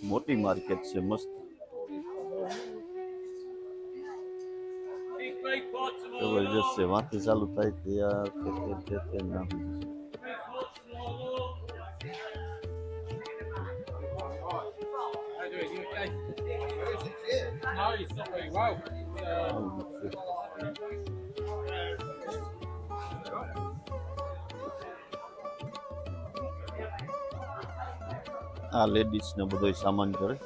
મોટી માર્કેટ છે મસ્ત. જબરજસ્ત છે વાંથી ચાલુ થાય ત્યાં તે તે ના How you આ લેડીઝ ને બધો સામાન કરે.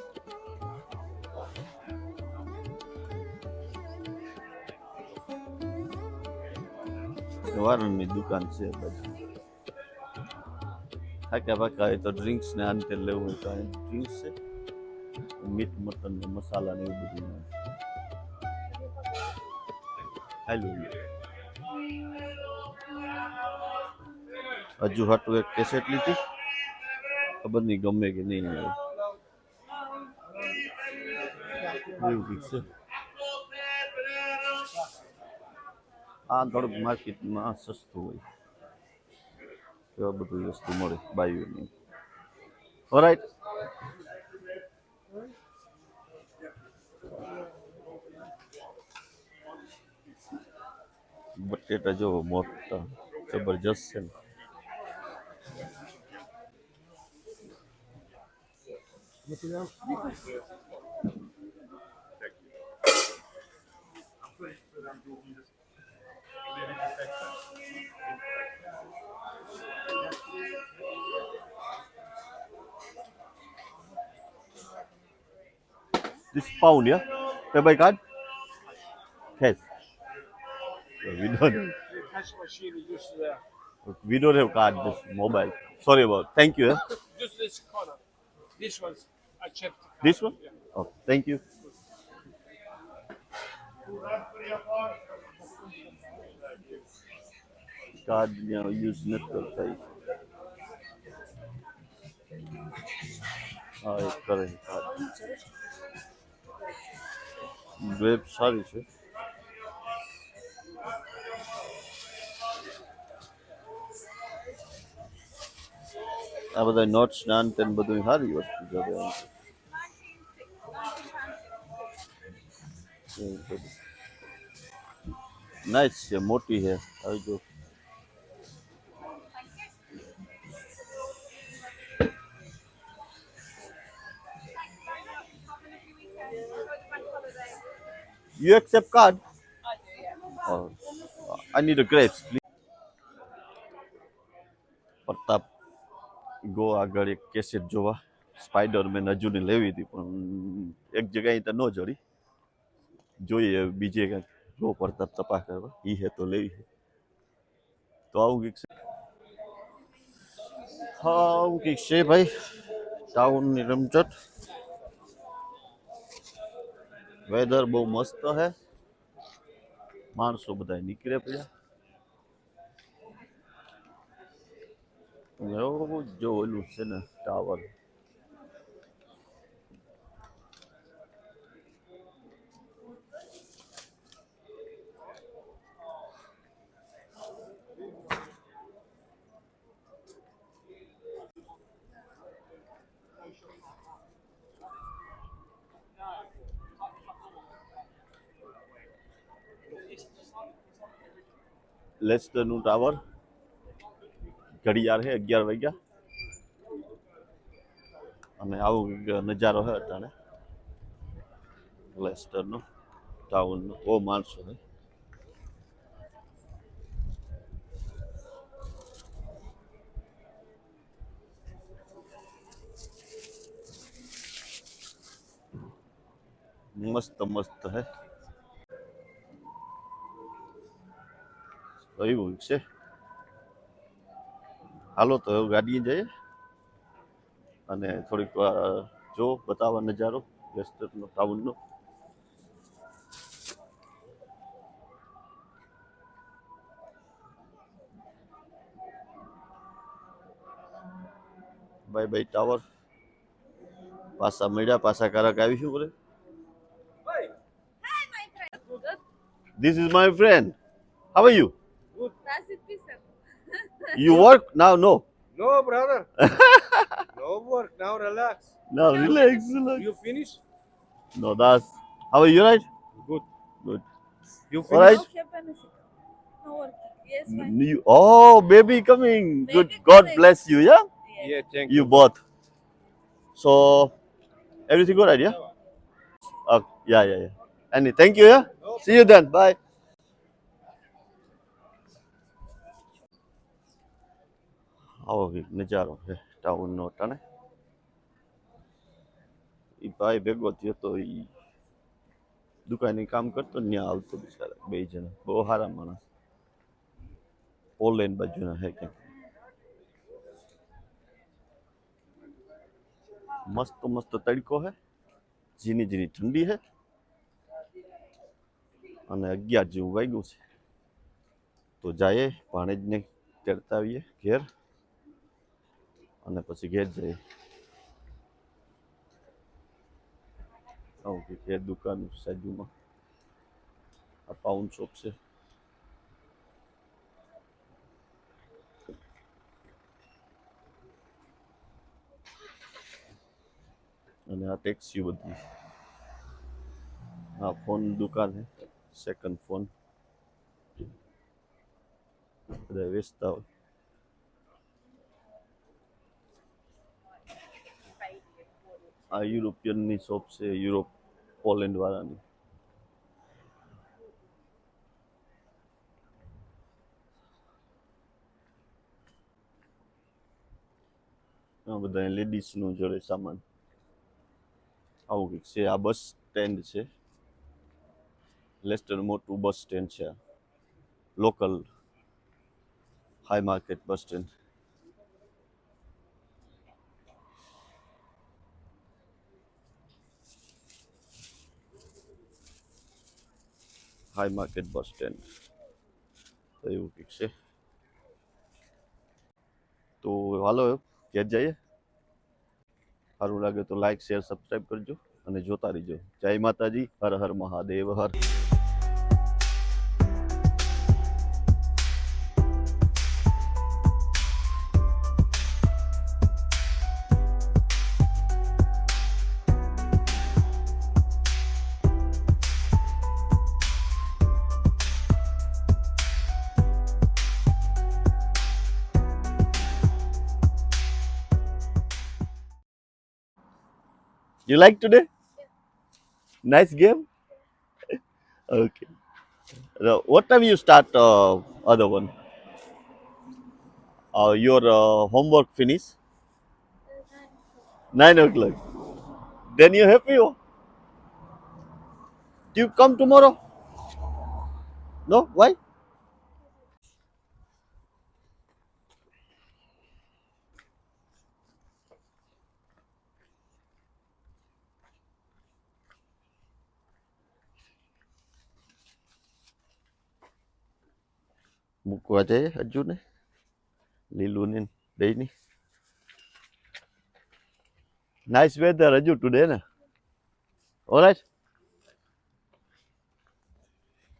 વારણની દુકાન છે બધી થાક્યા પાકા હોય તો ડ્રિંક્સ ને અંતે લેવું હોય તો ડ્રિંક્સ છે. મીટ મટન ને મસાલા ને એવું બધું હજુ હાટું એક કેસેટ લીધી. ખબર નહીં ગમે કે નહીં. એવું કંઈક છે. આ થોડુંક માર્કેટમાં સસ્તું હોય. એવા બધું વસ્તુ મળે બાયુની. ઓરાઈટ બટેટા જો મોટા જબરજસ્ત છે ને This pound, yeah? Pay card? Cash. We don't. We don't have card. Just mobile. Sorry about. Thank you. Just this corner. This a check. This one? Oh, thank you. Card use નથી કરતા ઈ. હા એક કરે છે card web સારી છે આ બધા નોટ્સ ના અંતે ને બધું સારી વસ્તુ છે હવે આમ. એવું બધું નાઇસ છે મોટી છે આવી જો You accept card? Oh, I a grapes, please. Pratap go આગળ એક કેસેટ જોવા સ્પાઈડરમેન હજુ ને લેવી હતી પણ એક જગ્યાએ તો ન જડી જોઈએ બીજે કંઈક જો પડતા તપાસ કરવા. ઈ હે તો લેવી છે તો આવું કંઈક છે? હા આવું કંઈક છે ભાઈ. ટાઉનની રમઝટ. વેધર બહુ મસ્ત હે. માણસો બધા નીકળે પડ્યા. જો ઓલું છે ને ટાવર. લેસ્ટરનું ટાવર. ઘડિયાળ છે, અગિયાર વાગ્યા. અને આવો નજારો છે અત્યારે લેસ્ટરનો ટાઉનનો બહુ માણસો છે. મસ્ત મસ્ત હે એવું છે. હાલો તો ગાડી ગાડીએ જઈએ. અને થોડીક વાર જો બતાવવા નજારો વેસ્ટર્નનો ટાઉનનો. Bye bye tower. પાસા મળ્યા પાસા કારક આવીશું બોલે This is my friend. How are you? Das ist besser. You work now? No. No, brother. no work. Now relax. Now relax, relax. You finish? No, that's. How are you, right? Good. Good. You All finish? right. No have benefit. No working. Yes, fine. You, oh, baby coming. Good. Baby God bless you, yeah? Yes. Yeah, thank You You both. So, everything good, right? Yeah? Yeah, yeah, yeah. And thank you, yeah? See you then. Bye. આવો નજારો છે, ટાઉનનો ટાણે એ ભાઈ ભેગો થયો તો એ દુકાને કામ કરતો ને ત્યાં આવતો બિચારા, બે જણા, બહુ સારા માણસ. પોલેન્ડ બાજુના હે ક્યાંક મસ્ત મસ્ત તડકો હે ઝીની ઝીની ઠંડી હે અને અગિયાર જેવું વાગ્યું છે. તો જઈએ ભાણેજને ચડતા આવીએ ઘેર. અને પછી ઘેર જઈએ ઓકે ઘેર દુકાન સાજુમાં. આ પાઉન શોપ છે. અને આ ટેક્સી બધી. આ ફોન દુકાન હે. સેકન્ડ ફોન બધા વેચતા હોય. આ યુરોપિયનની શોપ છે યુરોપ પોલેન્ડ વાળાની આ બધા લેડીઝનું જોડે સામાન આવું કંઈક છે આ બસ સ્ટેન્ડ છે લેસ્ટર મોટું બસ સ્ટેન્ડ છે આ local high market bus stand high market bus stand તો એવું કંઈક છે તો હાલો ઘેર જઈએ સારું લાગે તો લાઈક શેર સબસ્ક્રાઈબ કરજો અને જોતા રહેજો જય માતાજી હર હર મહાદેવ હર You like today? Nice game? okay. What time you start uh, other one? Uh, your uh, homework finish? Nine o'clock. Then you happy? Do you come tomorrow? No? Why? મૂકવા જઈએ હજુ ને લીલું ને દહીંની નાઇસ વેધર હજુ today ને alright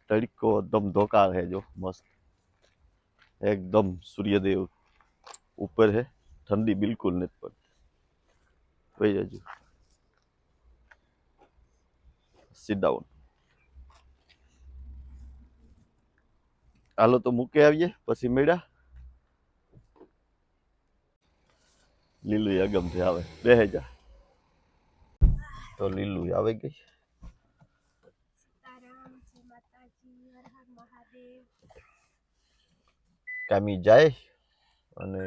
તડકો એકદમ ધોકાર હે જો મસ્ત એકદમ સૂર્યદેવ ઉપર હે ઠંડી બિલકુલ નથી પડતી વહી જજો sit down. હાલો તો મૂકે આવીએ, પછી મળ્યા. લીલું અગમથી આવે. બે હજાર તો લીલું આવી ગઈ. કામી જાય અને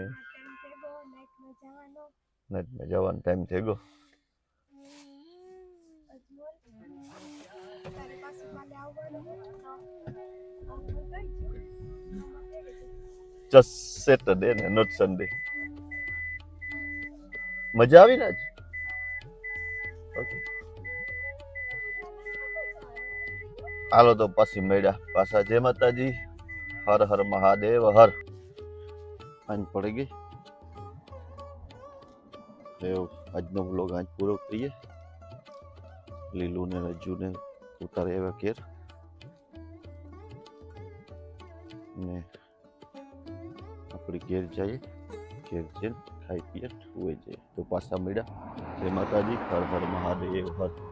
નાઇટમાં જવાનો ટાઈમ થઈ ગયો. તારે પાસે કાલે આવવાનું. જસ્ટ સેટરડે ને નોટ સન્ડે મજા આવી ને હાલો તો પછી મળ્યા પાછા. જય માતાજી. હર હર મહાદેવ, હર. આજ પડી ગઈ. એવું આજનો બ્લોગ આજ પૂરો કરીએ. લીલું ને રજુ ને ઉતારે એવા કેર ને આપણે ઘેર જઈએ. ઘેર જઈને ખાઈ પીએ હોય જઈએ. તો પાછા મળ્યા. જય માતાજી. હર હર મહાદેવ. હર